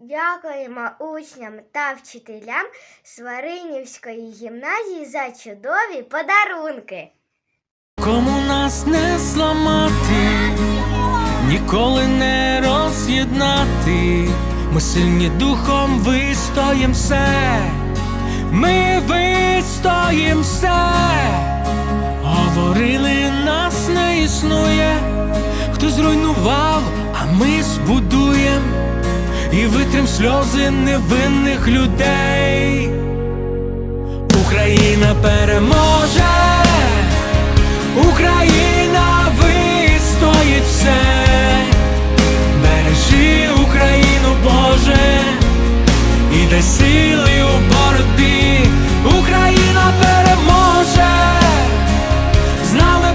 Дякуємо учням та вчителям Сваринівської гімназії за чудові подарунки. Кому нас не зламати, ніколи не роз'єднати. Ми сильні духом вистоїм все, ми вистоїм все. Говорили, нас не існує, хто зруйнував, а ми збудуєм і витрим сльози невинних людей. Україна переможе, Україна вистоїть все, бережи Україну, Боже, і дай сили.